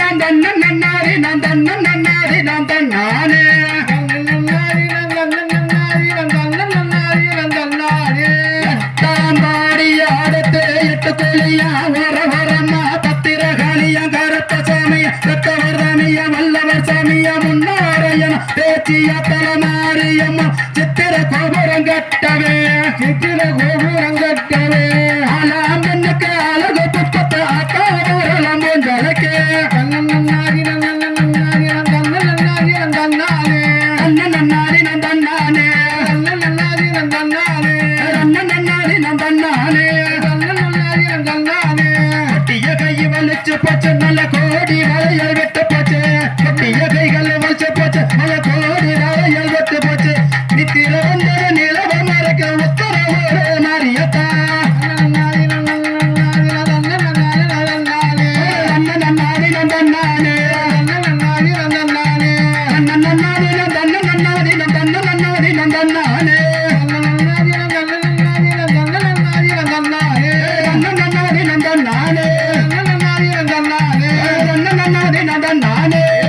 நான் தன்ன நன்னாரி நான் தன்ன நன்னாரி நான் பட்டு தெளியா வர வரமா பத்திரகாணியா கருத்த சாமியா ரத்தவர் சாமியா வல்லவர் சாமியா முன்னாரையன பேச்சியா தலமாரியம்மா சித்திர கோபுரம் கட்டவே சித்திர கோபுரம் வச்சு போச்சு நல்ல கோடி வளையல் வெட்டு போச்சு. கட்டிய கைகள் வச்சு போச்சு நல்ல கோடி வளையல் வெட்டு போச்சு. நித்திர வந்தது நிலவ மறக்க உத்தரவு மாறியத்தா Annie.